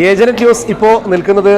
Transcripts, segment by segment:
Agent news ഇപ്പോൾ നിൽക്കുന്നത്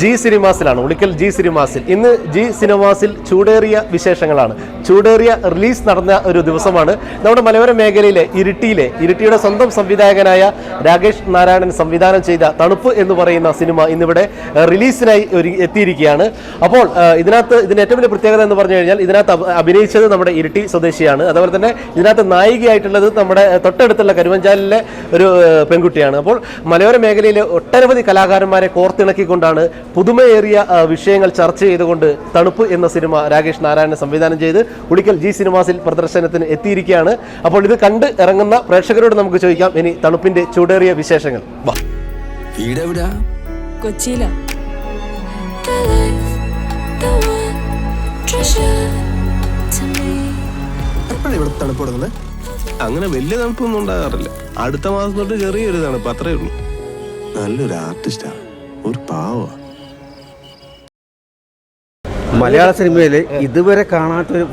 G സിനിമാസിലാണ്. ഉളിക്കൽ ജി സിനിമാസിൽ. ഇന്ന് ജി സിനിമാസിൽ ചൂടേറിയ വിശേഷങ്ങളാണ്. ചൂടേറിയ റിലീസ് നടന്ന ഒരു ദിവസമാണ്. നമ്മുടെ മലയോര മേഖലയിലെ ഇരിട്ടിയിലെ ഇരിട്ടിയുടെ സ്വന്തം സംവിധായകനായ രാകേഷ് നാരായണൻ സംവിധാനം ചെയ്ത തണുപ്പ് എന്ന് പറയുന്ന സിനിമ ഇന്നിവിടെ റിലീസിനായി ഒരു എത്തിയിരിക്കുകയാണ്. അപ്പോൾ ഇതിനകത്ത് ഇതിന് ഏറ്റവും വലിയ പ്രത്യേകത എന്ന് പറഞ്ഞു കഴിഞ്ഞാൽ ഇതിനകത്ത് അഭിനയിച്ചത് നമ്മുടെ ഇരിട്ടി സ്വദേശിയാണ്. അതുപോലെ തന്നെ ഇതിനകത്ത് നായികയായിട്ടുള്ളത് നമ്മുടെ തൊട്ടടുത്തുള്ള കരുവഞ്ചാലിലെ ഒരു പെൺകുട്ടിയാണ്. അപ്പോൾ മലയോര മേഖലയിലെ ഒട്ടനവധി കലാകാരന്മാരെ കോർത്തിണക്കിക്കൊണ്ടാണ് പുതുമയേറിയ വിഷയങ്ങൾ ചർച്ച ചെയ്തുകൊണ്ട് തണുപ്പ് എന്ന സിനിമ രാകേഷ് നാരായണൻ സംവിധാനം ചെയ്ത് ഉളിക്കൽ ജി സിനിമാസിൽ പ്രദർശനത്തിന് എത്തിയിരിക്കുകയാണ്. അപ്പോൾ ഇത് കണ്ട് ഇറങ്ങുന്ന പ്രേക്ഷകരോട് നമുക്ക് ചോദിക്കാം. ഇനി തണുപ്പിന്റെ ചൂടേറിയ വിശേഷങ്ങൾ. കൊച്ചിയിലാ. ഇവിടെ തണുപ്പ് തുടങ്ങുന്നത്? അങ്ങനെ വലിയ തണുപ്പൊന്നും ഉണ്ടാകാറില്ല. അടുത്ത മാസം തൊട്ട് ചെറിയൊരു തണുപ്പ് അത്രേ ഉള്ളൂ. നല്ലൊരു ആർട്ടിസ്റ്റാ ഒരു പാവ. മലയാള സിനിമയിൽ ഇതുവരെ കാണാത്തൊരു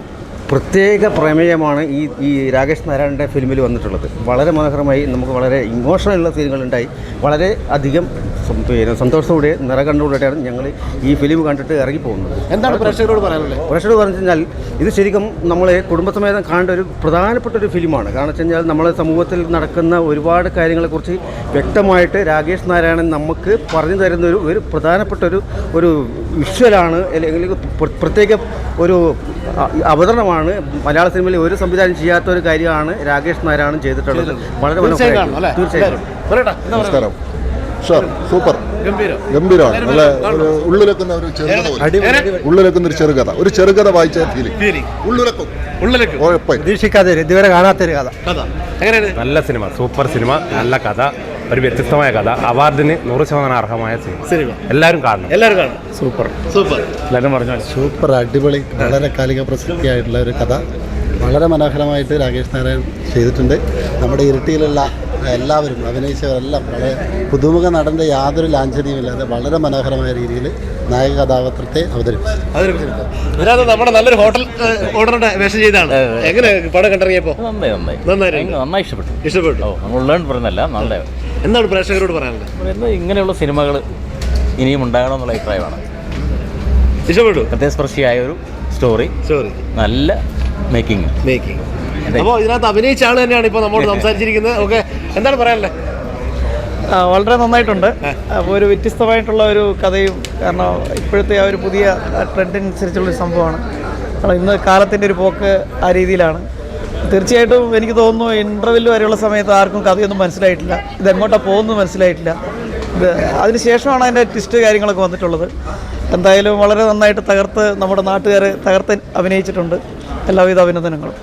പ്രത്യേക പ്രമേയമാണ് ഈ ഈ രാകേഷ് നാരായണന്റെ ഫിലിമിൽ വന്നിട്ടുള്ളത്. വളരെ മനോഹരമായി നമുക്ക് വളരെ ഇമോഷണലുള്ള സീനുകളുണ്ടായി വളരെ അധികം സന്തോഷത്തോടെ നിറകണ്ടുകൊണ്ടിട്ടാണ് ഞങ്ങൾ ഈ ഫിലിം കണ്ടിട്ട് ഇറങ്ങി പോകുന്നത് എന്താണ് പ്രേക്ഷകരോട് പറയാനുള്ളത്? പ്രേക്ഷകരോട് പറഞ്ഞു കഴിഞ്ഞാൽ ഇത് ശരിക്കും നമ്മളെ കുടുംബസമേതം കാണേണ്ട ഒരു പ്രധാനപ്പെട്ട ഒരു ഫിലിമാണ്. കാരണം വെച്ച് കഴിഞ്ഞാൽ നമ്മളെ സമൂഹത്തിൽ നടക്കുന്ന ഒരുപാട് കാര്യങ്ങളെക്കുറിച്ച് വ്യക്തമായിട്ട് രാകേഷ് നാരായണൻ നമുക്ക് പറഞ്ഞു തരുന്ന ഒരു ഒരു പ്രധാനപ്പെട്ട ഒരു ഒരു വിഷ്വലാണ് അല്ലെങ്കിൽ പ്ര- പ്രത്യേക ഒരു അ- അവതരണമാണ് മലയാള സിനിമയിൽ ഒരു സംവിധാനം ചെയ്യാത്ത ഒരു കാര്യമാണ് രാകേഷ് നാരായണൻ ചെയ്തിട്ടുള്ളത്. വളരെ തീർച്ചയായും കാണണം, അല്ലേ? മനോഹരമായി തീർച്ചയായും പറയട്ടെ, എന്താ പറയുക? നമസ്കാരം. Sure super. ഗംഭീരം. ഗംഭീരമാണ്. നല്ല ഉള്ളിലെക്കുന്ന ഒരു ചെറുകഥ. ഉള്ളിലെക്കുന്ന ഒരു ചെറുകഥ. ഒരു ചെറുകഥ വായിച്ച ഫീലിംഗ് ഉള്ളിലെക്കും പ്രതീക്ഷിക്കാതെ ഇതുവരെ കാണാത്തൊരു കഥ. കഥ. നല്ല സിനിമ. Super cinema. നല്ല കഥ. ഒരു വ്യത്യസ്തമായ കഥ. അവാർഡിന് നൂറ് ശതമാനം അർഹമായ സിനിമ. സിനിമ. എല്ലാവരും കാണണം. എല്ലാവരും കാണണം. സൂപ്പർ. സൂപ്പർ. എല്ലാവരും പറഞ്ഞു സൂപ്പർ അടിപൊളി വളരെ കാലിക പ്രസക്തിയായിട്ടുള്ള ഒരു കഥ. വളരെ മനോഹരമായിട്ട് രാകേഷ് നാരായൺ ചെയ്തിട്ടുണ്ട്. നമ്മുടെ ഇരട്ടിയിലുള്ള എല്ലാവരും അഭിനയിച്ചവരെല്ലാം വളരെ പുതുമുഖ നടന്റെ യാതൊരു ലാഞ്ചനയുമില്ലാതെ വളരെ മനോഹരമായ രീതിയിൽ നായക കഥാപാത്രത്തെ അവതരിപ്പിച്ചു നമ്മുടെ നല്ലൊരു ഹോട്ടൽ ഓർഡറുടെ വേഷം ചെയ്താണ്. എങ്ങനെ പടം കണ്ടിറങ്ങിയപ്പോ? നന്നായി ഇഷ്ടപ്പെട്ടു. ഇഷ്ടപ്പെട്ടു. ഓ നമ്മളുള്ളതെന്ന് പറഞ്ഞല്ല നല്ല എന്താണ് പ്രേക്ഷകരോട് പറയാനുള്ളത്? ഇങ്ങനെയുള്ള സിനിമകൾ ഇനിയും ഉണ്ടാകണം ഉണ്ടാകണമെന്നുള്ള അഭിപ്രായമാണ്. ഇഷ്ടപ്പെട്ടു? ഹൃദയസ്പർശിയായ ഒരു സ്റ്റോറി സ്റ്റോറി നല്ല മേക്കിംഗ് മേക്കിംഗ് അപ്പോൾ ഇതിനകത്ത് അഭിനയിച്ച ആൾ തന്നെയാണ് ഇപ്പോൾ നമ്മോട് സംസാരിച്ചിരിക്കുന്നത്. ഓക്കെ എന്താണ് പറയാനുള്ളത് വളരെ നന്നായിട്ടുണ്ട്. അപ്പോൾ ഒരു വ്യത്യസ്തമായിട്ടുള്ള ഒരു കഥയും കാരണം ഇപ്പോഴത്തെ ആ ഒരു പുതിയ ട്രെൻഡിനനുസരിച്ചുള്ളൊരു സംഭവമാണ്. കാരണം ഇന്ന് കാലത്തിന്റെ ഒരു പോക്ക് ആ രീതിയിലാണ്. തീർച്ചയായിട്ടും എനിക്ക് തോന്നുന്നു ഇന്റർവ്യൂ വരെയുള്ള സമയത്ത് ആർക്കും കഥയൊന്നും മനസ്സിലായിട്ടില്ല. ഇത് എങ്ങോട്ടാണ് പോകുന്നത് മനസ്സിലായിട്ടില്ല. ഇത് അതിനുശേഷമാണ് അതിന്റെ ട്വിസ്റ്റ് കാര്യങ്ങളൊക്കെ വന്നിട്ടുള്ളത്. എന്തായാലും വളരെ നന്നായിട്ട് തകർത്ത് നമ്മുടെ നാട്ടുകാർ തകർത്ത് അഭിനയിച്ചിട്ടുണ്ട്. എല്ലാവിധ അഭിനന്ദനങ്ങളും.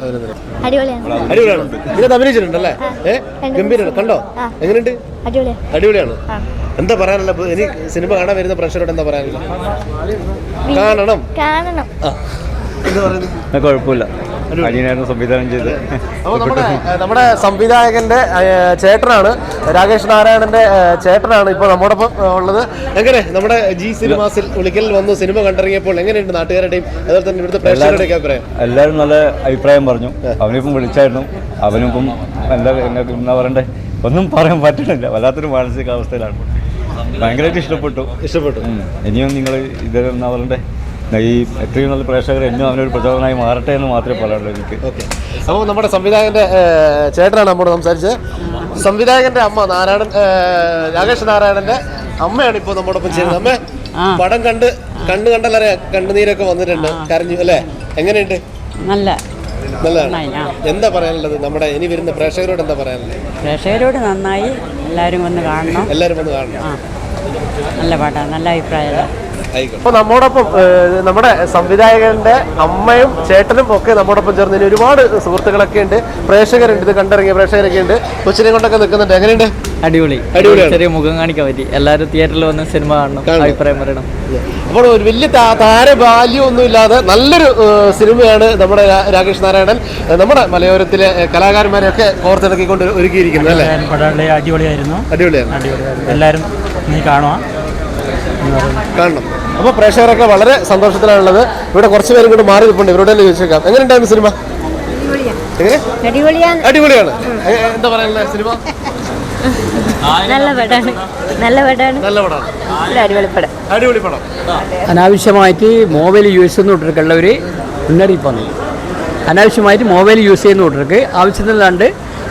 അടിപൊളിയാണ്. അടിപൊളിയാണ്. ഇതിനകത്ത് അഭിനയിച്ചിട്ടുണ്ടല്ലേ? ഏഹ് ഗംഭീരാണ് കണ്ടോ? എങ്ങനെയുണ്ട് അടിപൊളിയാണ്. അടിപൊളിയാണ്. എന്താ പറയാനല്ല ഇനി സിനിമ കാണാൻ വരുന്ന പ്രേക്ഷകരോട് എന്താ പറയാനല്ല കാണണം. കാണണം. കുഴപ്പമില്ല. അനിയനായിരുന്നു സംവിധാനം ചെയ്ത് അപ്പോൾ നമ്മുടെ നമ്മുടെ സംവിധായകന്റെ ചേട്ടനാണ് രാകേഷ് നാരായണന്റെ ചേട്ടനാണ് ഇപ്പോൾ നമ്മുടെ ഉള്ളത്. എങ്ങനെ? നമ്മുടെ ജി സിനിമാസിൽ വിളിക്കൽ വന്ന് സിനിമ കണ്ടിറങ്ങിയപ്പോൾ എങ്ങനെയുണ്ട് നാട്ടുകാരുടെയും അതുപോലെ തന്നെ ഇവിടുത്തെ പ്രേക്ഷകരുടെയൊക്കെ അഭിപ്രായം? എല്ലാവരും നല്ല അഭിപ്രായം പറഞ്ഞു. അവനിപ്പം വിളിച്ചായിരുന്നു. അവനിപ്പം എന്താ എന്താ പറയണ്ടേ? ഒന്നും പറയാൻ പറ്റണില്ല. വല്ലാത്തൊരു മാനസികാവസ്ഥയിലാണ്. ഭയങ്കരമായിട്ട് ഇഷ്ടപ്പെട്ടു. ഇഷ്ടപ്പെട്ടു. ഇനിയും നിങ്ങൾ ഇത് എന്താ പറയണ്ടേ? ഈ എത്രയും നല്ല പ്രേക്ഷകർ എന്നും അവനൊരു പ്രചോദനമായി മാറട്ടെ എന്ന് മാത്രമേ പറയാനുള്ളൂ എനിക്ക്. ഓക്കെ. അപ്പോൾ നമ്മുടെ സംവിധായകന്റെ ചേട്ടനാണ് നമ്മോട് സംസാരിച്ചത്. സംവിധായകന്റെ അമ്മ നാരായണൻ രാകേഷ് നാരായണന്റെ അമ്മയാണ് ഇപ്പോൾ നമ്മോടൊപ്പം ചെയ്യുന്നത്. അമ്മ പടം കണ്ട് കണ്ണു കണ്ടല്ലറിയാം കണ്ണുനീരൊക്കെ വന്നിട്ടുണ്ട്. കരഞ്ഞു അല്ലേ? എങ്ങനെയുണ്ട്? നല്ല. നല്ലതാണ്. എന്താ പറയാനുള്ളത്? നമ്മുടെ ഇനി വരുന്ന പ്രേക്ഷകരോട് എന്താ പറയാനുള്ളത്? പ്രേക്ഷകരോട് നന്നായി എല്ലാവരും വന്ന് കാണണം. എല്ലാവരും വന്ന് കാണണം. നല്ല പാട്ടാണ് നല്ല അഭിപ്രായം അപ്പൊ നമ്മോടൊപ്പം നമ്മുടെ സംവിധായകന്റെ അമ്മയും ചേട്ടനും ഒക്കെ നമ്മോടൊപ്പം ചേർന്ന് ഇനി ഒരുപാട് സുഹൃത്തുക്കളൊക്കെ ഉണ്ട്. പ്രേക്ഷകരുണ്ട് ഇത് കണ്ടിറങ്ങിയ പ്രേക്ഷകരൊക്കെ ഉണ്ട്. കൊച്ചിനെ കൊണ്ടൊക്കെ നിൽക്കുന്നുണ്ട്. എങ്ങനെയുണ്ട്? അടിപൊളി. അടിപൊളി ചെറിയ മുഖം കാണിക്കാൻ പറ്റി. എല്ലാവരും തിയേറ്ററിൽ വന്ന് സിനിമ കാണണം. അഭിപ്രായം പറയണം. അപ്പോൾ ഒരു വലിയ താര താരബാല്യം ഒന്നും ഇല്ലാതെ നല്ലൊരു സിനിമയാണ് നമ്മുടെ രാകേഷ് നാരായണൻ. നമ്മുടെ മലയോരത്തിലെ കലാകാരന്മാരെയൊക്കെ കോർത്തിണക്കിക്കൊണ്ട് ഒരുക്കിയിരിക്കുന്നത് അല്ലേ? പടം അടിപൊളിയായിരുന്നു. അടിപൊളിയാണ്. എല്ലാവരും നീ കാണുക കാണണം. അപ്പോൾ പ്രേക്ഷകരൊക്കെ വളരെ സന്തോഷത്തിലാണുള്ളത്. ഇവിടെ കുറച്ച് പേരും കൂടെ മാറി നിൽപ്പുണ്ട്. ഇവരോട് തന്നെ ചോദിച്ചേക്കാം. എങ്ങനെയുണ്ടായിരുന്നു സിനിമ? എങ്ങനെ? അടിപൊളിയാണ്. അടിപൊളിയാണ്. എന്താ പറയാനുള്ള സിനിമ? നല്ല നല്ല നല്ല പടമാണ് അടിപൊളി പടം. അടിപൊളി പടം. അനാവശ്യമായിട്ട് മൊബൈൽ യൂസ് ചെയ്യുന്ന ഒരു മുന്നറിയിപ്പ് വന്നു. അനാവശ്യമായിട്ട് മൊബൈൽ യൂസ് ചെയ്യുന്ന കൂട്ടർക്ക് ആവശ്യത്തിനല്ലാണ്ട്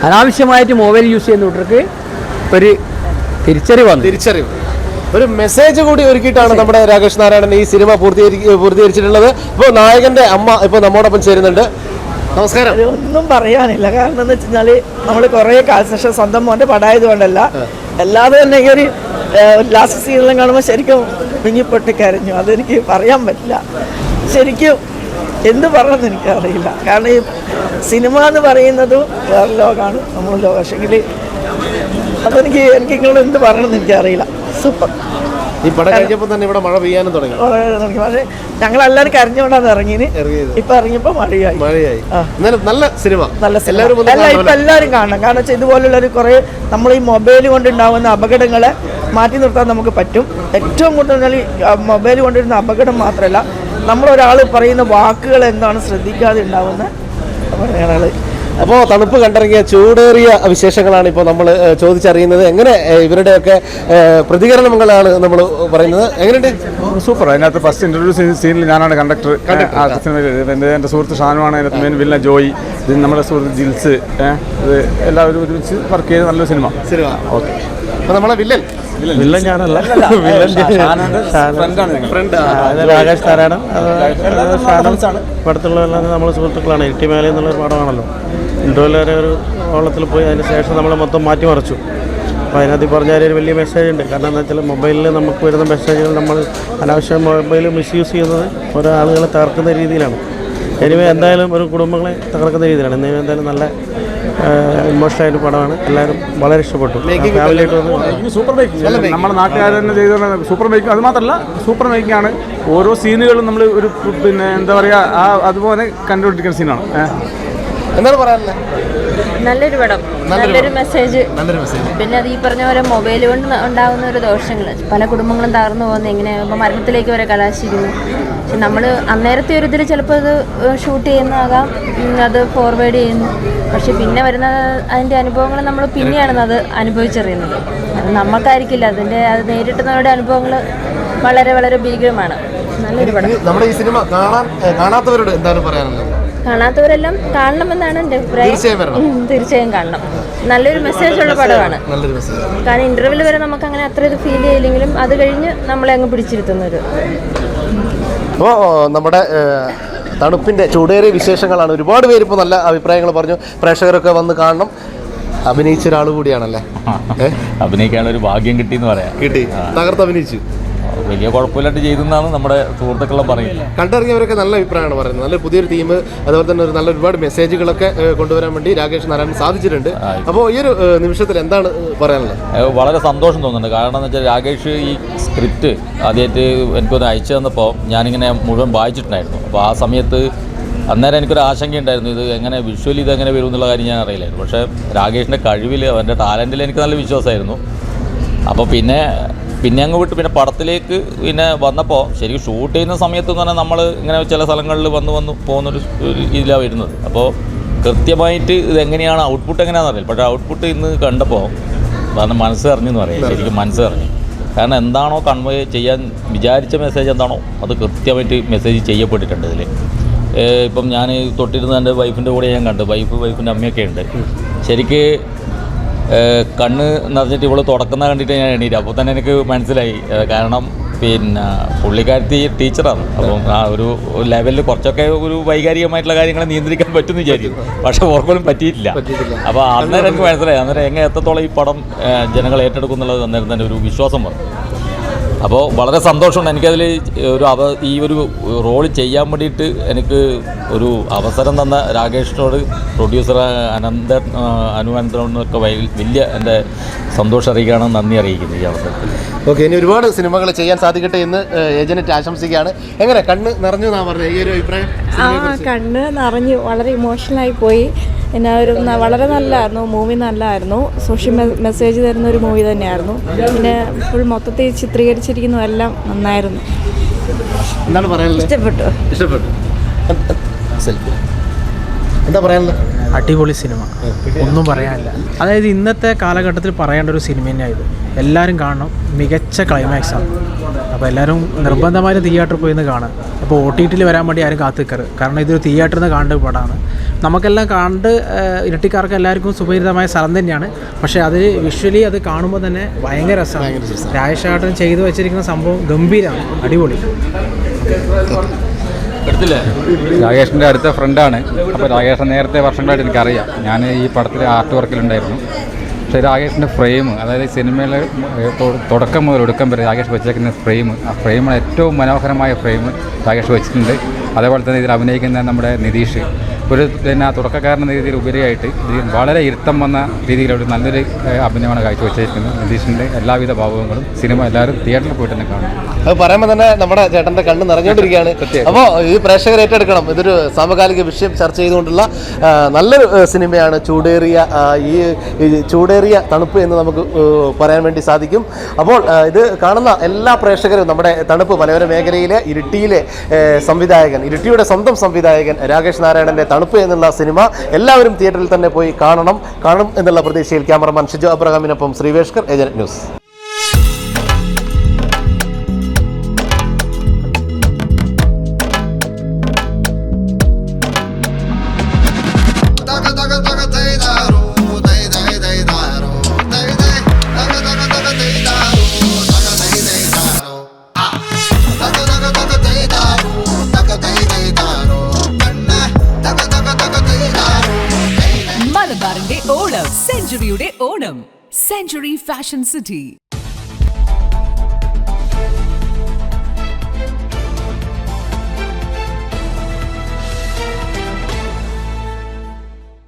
അനാവശ്യമായിട്ട് മൊബൈൽ യൂസ് ചെയ്യുന്ന കൂട്ടർക്ക് ഒരു തിരിച്ചറിവ് വന്നു. തിരിച്ചറിവ്. ഒരു മെസ്സേജ് കൂടി ഒരുക്കിയിട്ടാണ് നമ്മുടെ രാകേഷ് നാരായണൻ ഈ സിനിമ പൂർത്തീകരി പൂർത്തീകരിച്ചിട്ടുള്ളത്. ഇപ്പോൾ നായകന്റെ അമ്മ ഇപ്പോൾ നമ്മോടൊപ്പം ചേരുന്നുണ്ട്. നമസ്കാരം. ഒന്നും പറയാനില്ല. കാരണം എന്ന് വെച്ചാൽ നമ്മൾ കുറേ കാലശേഷം സ്വന്തം മോന്റെ പടായതുകൊണ്ടല്ല അല്ലാതെ തന്നെ ഈ ഒരു ലാസ്റ്റ് സീനിലും കാണുമ്പോൾ ശരിക്കും മിങ്ങിപ്പൊട്ടി കരഞ്ഞു. അതെനിക്ക് പറയാൻ പറ്റില്ല. ശരിക്കും എന്ത് എനിക്ക് അറിയില്ല കാരണം ഈ സിനിമ എന്ന് പറയുന്നത് വേറെ ലോകമാണ് നമ്മൾ ലോകം. പക്ഷെങ്കിൽ അതെനിക്ക് എനിക്ക് നിങ്ങൾ എന്ത് പറയണമെന്ന് എനിക്കറിയില്ല. സൂപ്പർ. ഈ പടം കഴിഞ്ഞപ്പോൾ തന്നെ ഇവിടെ മഴ പെയ്യാനും തുടങ്ങി. പക്ഷേ ഞങ്ങളെല്ലാവരും കരഞ്ഞുകൊണ്ടാണ് ഇറങ്ങിയത്. ഇറങ്ങിയത്. ഇപ്പൊ ഇറങ്ങിയപ്പോ മഴയായി. മഴയായി. നല്ല സിനിമ. നല്ല സിനിമ. എല്ലാവരും അല്ല ഇപ്പൊ. എല്ലാവരും കാണണം. കാരണം വെച്ചാൽ ഇതുപോലുള്ള ഒരു കുറേ നമ്മൾ ഈ മൊബൈൽ കൊണ്ടുണ്ടാവുന്ന അപകടങ്ങളെ മാറ്റി നിർത്താൻ നമുക്ക് പറ്റും. ഏറ്റവും കൂടുതൽ മൊബൈൽ കൊണ്ടിരുന്ന അപകടം മാത്രമല്ല നമ്മളൊരാൾ പറയുന്ന വാക്കുകൾ എന്താണ് ശ്രദ്ധിക്കാതെ ഉണ്ടാവുന്ന അപകടങ്ങൾ അപ്പോൾ തണുപ്പ് കണ്ടിറങ്ങിയ ചൂടേറിയ വിശേഷങ്ങളാണ് ഇപ്പോൾ നമ്മൾ ചോദിച്ചറിയുന്നത്. എങ്ങനെ ഇവരുടെയൊക്കെ പ്രതികരണങ്ങളാണ് നമ്മൾ പറയുന്നത്. എങ്ങനെയുണ്ട്? സൂപ്പർ. അതിനകത്ത് ഫസ്റ്റ് ഇന്റർവ്യൂ സീനിൽ ഞാനാണ് കണ്ടക്ടർ എന്റെ എന്റെ സുഹൃത്ത് ഷാനുമാണ് അതിനകത്ത് മെയിൻ വില്ല ജോയി. ഇത് നമ്മുടെ സുഹൃത്ത് ജിൽസ് ഇത് എല്ലാവരും ഒരുമിച്ച് വർക്ക് ചെയ്ത നല്ലൊരു സിനിമ സിനിമ. ഓക്കെ അപ്പോൾ നമ്മളെ വില്ലൻ വില്ലൻ ഞാനല്ല. രാകേഷ് നാരായണൻ. പടത്തിലുള്ള നമ്മൾ സുഹൃത്തുക്കളാണ്. ഇട്ടി മേലെ എന്നുള്ളൊരു പടമാണല്ലോ. വരെ ഒരു ഓളത്തിൽ പോയി അതിന് ശേഷം നമ്മൾ മൊത്തം മാറ്റിമറിച്ചു അപ്പോൾ അതിനകത്ത് പറഞ്ഞ ഒരു വലിയ മെസ്സേജ് ഉണ്ട്. കാരണം എന്താ വെച്ചാൽ മൊബൈലിൽ നമുക്ക് വരുന്ന മെസ്സേജുകൾ നമ്മൾ അനാവശ്യം മൊബൈൽ മിസ്യൂസ് ചെയ്യുന്നത് ഓരോ ആളുകളെ തകർക്കുന്ന രീതിയിലാണ്. എനിവേ എന്തായാലും ഒരു കുടുംബങ്ങളെ തകർക്കുന്ന രീതിയിലാണ്. എന്നിവ എന്തായാലും നല്ല ഇമോഷണലായിട്ട് പടമാണ്. എല്ലാവരും വളരെ ഇഷ്ടപ്പെട്ടു. ഫാമിലിയായിട്ട് വന്ന് സൂപ്പർ മേക്കിംഗ് നമ്മുടെ നാട്ടുകാർ തന്നെ ചെയ്ത സൂപ്പർ മേക്കിംഗ് അത് മാത്രമല്ല സൂപ്പർ മേക്കിംഗ് ആണ്. ഓരോ സീനുകളും നമ്മൾ ഒരു പിന്നെ എന്താ പറയുക ആ അതുപോലെ കണ്ടുകൊണ്ടിരിക്കുന്ന സീനാണ് ഏഹ് എന്താണ് പറയാനുള്ളത് നല്ലൊരു പടം. നല്ലൊരു മെസ്സേജ് നല്ലൊരു മെസ്സേജ് പിന്നെ അത് ഈ പറഞ്ഞ പോലെ മൊബൈൽ കൊണ്ട് ഉണ്ടാകുന്ന ഒരു ദോഷങ്ങൾ. പല കുടുംബങ്ങളും തകർന്നു പോകുന്ന. ഇങ്ങനെ ഇപ്പം മരണത്തിലേക്ക് വരെ കലാശിക്കുന്നു. പക്ഷെ നമ്മൾ അന്നേരത്തെ ഒരു ഇതിൽ ചിലപ്പോൾ അത് ഷൂട്ട് ചെയ്യുന്നതാകാം. അത് ഫോർവേഡ് ചെയ്യുന്നു. പക്ഷെ പിന്നെ വരുന്ന അതിന്റെ അനുഭവങ്ങൾ നമ്മൾ പിന്നെയാണ് അത് അനുഭവിച്ചറിയുന്നത്. അത് നമുക്കായിരിക്കില്ല അതിന്റെ അത് നേരിട്ടുന്നവരുടെ അനുഭവങ്ങൾ വളരെ വളരെ ഭീകരമാണ്. നല്ലൊരു പടം. നമ്മുടെ ഈ സിനിമ കാണാൻ കാണാത്തവരോട് എന്താണ് പറയാനുള്ളത്? കാണാത്തവരെല്ലാം കാണണമെന്നാണ് എന്റെ അഭിപ്രായം. തീർച്ചയായും. കാണണം. നല്ലൊരു മെസ്സേജ് ഉള്ള പടമാണ്. നല്ലൊരു മെസ്സേജ് കാരണം ഇന്റർവ്യൂവിൽ വരെ നമുക്ക് അങ്ങനെ അത്ര ഇത് ഫീൽ ചെയ്യില്ലെങ്കിലും അത് കഴിഞ്ഞ് നമ്മളെ അങ്ങ് പിടിച്ചിരുത്തുന്ന ഒരു അപ്പോൾ നമ്മുടെ തണുപ്പിന്റെ ചൂടേറിയ വിശേഷങ്ങളാണ്. ഒരുപാട് പേര് ഇപ്പോൾ നല്ല അഭിപ്രായങ്ങൾ പറഞ്ഞു. പ്രേക്ഷകരൊക്കെ വന്ന് കാണണം. അഭിനയിച്ച ഒരാൾ കൂടിയാണല്ലേ? അഭിനയിക്കാൻ അഭിനയിക്കാനുള്ള ഒരു ഭാഗ്യം കിട്ടി എന്ന് പറയാം. കിട്ടി. തകർത്ത് അഭിനയിച്ചു. വലിയ കുഴപ്പമില്ലാണ്ട് ചെയ്തെന്നാണ് നമ്മുടെ സുഹൃത്തുക്കളെല്ലാം പറയുന്നത്. കണ്ടറിഞ്ഞവരൊക്കെ നല്ല അഭിപ്രായമാണ് പറയുന്നത്. നല്ല പുതിയൊരു ടീം അതുപോലെ തന്നെ ഒരു നല്ല ഒരുപാട് മെസ്സേജുകളൊക്കെ കൊണ്ടുവരാൻ വേണ്ടി രാകേഷ് നാരായണൻ സാധിച്ചിട്ടുണ്ട്. അപ്പോൾ ഈ ഒരു നിമിഷത്തിൽ എന്താണ് പറയാനുള്ളത്? വളരെ സന്തോഷം തോന്നുന്നുണ്ട്. കാരണം എന്ന് വെച്ചാൽ രാകേഷ് ഈ സ്ക്രിപ്റ്റ് ആദ്യമായിട്ട് എനിക്കൊന്ന് അയച്ചു തന്നപ്പോൾ ഞാനിങ്ങനെ മുഴുവൻ വായിച്ചിട്ടുണ്ടായിരുന്നു. അപ്പോൾ ആ സമയത്ത് അന്നേരം എനിക്കൊരു ആശങ്കയുണ്ടായിരുന്നു. ഇത് എങ്ങനെ വിഷ്വലി ഇത് എങ്ങനെ വരും എന്നുള്ള കാര്യം ഞാൻ അറിയില്ലായിരുന്നു. പക്ഷേ രാകേഷിന്റെ കഴിവിൽ അവന്റെ ടാലന്റിൽ എനിക്ക് നല്ല വിശ്വാസമായിരുന്നു. അപ്പോൾ പിന്നെ പിന്നെ അങ്ങ് വിട്ട്. പിന്നെ പടത്തിലേക്ക് പിന്നെ വന്നപ്പോൾ ശരിക്കും ഷൂട്ട് ചെയ്യുന്ന സമയത്ത് എന്ന് പറഞ്ഞാൽ നമ്മൾ ഇങ്ങനെ ചില സ്ഥലങ്ങളിൽ വന്ന് വന്ന് പോകുന്നൊരു ഇതിലാണ് വരുന്നത്. അപ്പോൾ കൃത്യമായിട്ട് ഇതെങ്ങനെയാണ് ഔട്ട്പുട്ട് എങ്ങനെയാണെന്ന് അറിയില്ല. പക്ഷേ ഔട്ട്പുട്ട് ഇന്ന് കണ്ടപ്പോൾ കാരണം മനസ്സ് അറിഞ്ഞെന്ന് പറയാം. ശരിക്കും മനസ്സ് അറിഞ്ഞു. കാരണം എന്താണോ കൺവേ ചെയ്യാൻ വിചാരിച്ച മെസ്സേജ് എന്താണോ അത് കൃത്യമായിട്ട് മെസ്സേജ് ചെയ്യപ്പെട്ടിട്ടുണ്ട് ഇതിൽ ഇപ്പം ഞാൻ തൊട്ടിരുന്ന എന്റെ വൈഫിന്റെ കൂടെ ഞാൻ കണ്ടു. വൈഫ് വൈഫിന്റെ അമ്മയൊക്കെ ഉണ്ട്. ശരിക്ക് കണ്ണ് നിറഞ്ഞിട്ട് ഇവൾ തുടക്കുന്ന കണ്ടിട്ട് ഞാൻ എണീറ്റ്. അപ്പോൾ തന്നെ എനിക്ക് മനസ്സിലായി. കാരണം പിന്നെ പുള്ളിക്കാരത്തി ടീച്ചറാണ്. അപ്പം ആ ഒരു ലെവലിൽ കുറച്ചൊക്കെ ഒരു വൈകാരികമായിട്ടുള്ള കാര്യങ്ങളെ നിയന്ത്രിക്കാൻ പറ്റുമെന്ന് വിചാരിക്കും പക്ഷെ ഓർക്കലും പറ്റിയിട്ടില്ല. അപ്പോൾ അന്നേരം എനിക്ക് മനസ്സിലായി. അന്നേരം എങ്ങനെ എത്രത്തോളം ഈ പടം ജനങ്ങൾ ഏറ്റെടുക്കും എന്നുള്ളത് അന്നേരം തന്നെ ഒരു വിശ്വാസം വന്നു. അപ്പോൾ വളരെ സന്തോഷമുണ്ട്. എനിക്കതിൽ ഒരു അവ ഈ ഒരു റോൾ ചെയ്യാൻ വേണ്ടിയിട്ട് എനിക്ക് ഒരു അവസരം തന്ന രാകേഷിനോട് പ്രൊഡ്യൂസർ അനന്ത അനു അനന്തനോടൊക്കെ വലിയ എന്റെ സന്തോഷം അറിയിക്കുകയാണ് നന്ദി അറിയിക്കുന്നത് ഈ അവസരത്തിൽ. ഓക്കെ ഇനി ഒരുപാട് സിനിമകൾ ചെയ്യാൻ സാധിക്കട്ടെ എന്ന് ഏജന്റ് ആശംസിക്കുകയാണ്. എങ്ങനെ കണ്ണ് നിറഞ്ഞു എന്നാ പറഞ്ഞത് ഈ ഒരു അഭിപ്രായം ആ കണ്ണ് നിറഞ്ഞു വളരെ ഇമോഷണലായി പോയി. പിന്നെ ഒരു വളരെ നല്ലതായിരുന്നു. മൂവി നല്ലതായിരുന്നു. സോഷ്യൽ മെസ്സേജ് തരുന്ന ഒരു മൂവി തന്നെയായിരുന്നു. പിന്നെ ഫുൾ മൊത്തത്തിൽ ചിത്രീകരിച്ചിരിക്കുന്നതെല്ലാം നന്നായിരുന്നു. എന്താണ് പറയാനുള്ളത്? ഇഷ്ടപ്പെട്ടു. ഇഷ്ടപ്പെട്ടു. എന്താ പറയാനുള്ളത്? അടിപൊളി സിനിമ. ഒന്നും പറയാനില്ല. അതായത് ഇന്നത്തെ കാലഘട്ടത്തിൽ പറയേണ്ട ഒരു സിനിമ തന്നെയായത്. എല്ലാവരും കാണണം. മികച്ച ക്ലൈമാക്സ് ആണ്. അപ്പോൾ എല്ലാവരും നിർബന്ധമായും തിയേറ്ററിൽ പോയി നിന്ന് കാണാം അപ്പോൾ ഒ ടി ടിയിൽ വരാൻ വേണ്ടി ആരും കാത്തു നിൽക്കരുത് കാരണം ഇതൊരു തിയേറ്ററിൽ നിന്ന് കാണേണ്ട ഒരു പടമാണ് നമുക്കെല്ലാം കണ്ട് ഇരട്ടിക്കാർക്ക് എല്ലാവർക്കും സുപരിതമായ സ്ഥലം തന്നെയാണ്. പക്ഷേ അത് വിഷ്വലി അത് കാണുമ്പോൾ തന്നെ ഭയങ്കര രസമാണ് രാജശാട്ടൻ ചെയ്തു വെച്ചിരിക്കുന്ന സംഭവം ഗംഭീരമാണ് അടിപൊളി. രാകേഷിന്റെ അടുത്ത ഫ്രണ്ടാണ്. അപ്പോൾ രാകേഷൻ നേരത്തെ വർഷങ്ങളായിട്ട് എനിക്കറിയാം. ഞാൻ ഈ പടത്തിൽ ആർട്ട് വർക്കിലുണ്ടായിരുന്നു. പക്ഷേ രാകേഷിന്റെ ഫ്രെയിം അതായത് സിനിമയിലെ തുടക്കം മുതൽ ഒടുക്കം വരെ രാകേഷ് വെച്ചേക്കുന്ന ഫ്രെയിം ആ ഫ്രെയിമാണ് ഏറ്റവും മനോഹരമായ ഫ്രെയിം രാകേഷ് വെച്ചിട്ടുണ്ട്. അതേപോലെ തന്നെ ഇതിൽ അഭിനയിക്കുന്ന നമ്മുടെ നിതീഷ്. ഒരു പിന്നെ തുടക്കക്കാരൻ രീതിയിൽ ഉപരിയായിട്ട് വളരെ ഇരുത്തം വന്ന രീതിയിലൊരു നല്ലൊരു അഭിനയമാണ് കാഴ്ചവെച്ചിരിക്കുന്നത്. നിതീഷിന്റെ എല്ലാവിധ ഭാവങ്ങളും സിനിമ എല്ലാവരും തിയേറ്ററിൽ പോയിട്ട് തന്നെ കാണും. അത് പറയുമ്പോൾ തന്നെ നമ്മുടെ ചേട്ടന്റെ കണ്ണ് നിറഞ്ഞുകൊണ്ടിരിക്കുകയാണ്. അപ്പോൾ ഈ പ്രേക്ഷകർ ഏറ്റെടുക്കണം. ഇതൊരു സമകാലിക വിഷയം ചർച്ച ചെയ്തുകൊണ്ടുള്ള നല്ലൊരു സിനിമയാണ് ചൂടേറിയ ഈ ഈ ചൂടേറിയ തണുപ്പ് എന്ന് നമുക്ക് പറയാൻ വേണ്ടി സാധിക്കും. അപ്പോൾ ഇത് കാണുന്ന എല്ലാ പ്രേക്ഷകരും നമ്മുടെ തണുപ്പ് മലയോര മേഖലയിലെ ഇരിട്ടിയിലെ സംവിധായകൻ ഇരിട്ടിയുടെ സ്വന്തം സംവിധായകൻ രാകേഷ് നാരായണന്റെ തണുപ്പ് എന്നുള്ള സിനിമ എല്ലാവരും തിയേറ്ററിൽ തന്നെ പോയി കാണണം. കാണും എന്നുള്ള പ്രതീക്ഷയിൽ ക്യാമറമാൻ ഷിജു അബ്രഹാമിനൊപ്പം ശ്രീവേഷ്കർ ഏജന്റ് ന്യൂസ്. മലബാറിന്റെ ഓണം. Century fashion city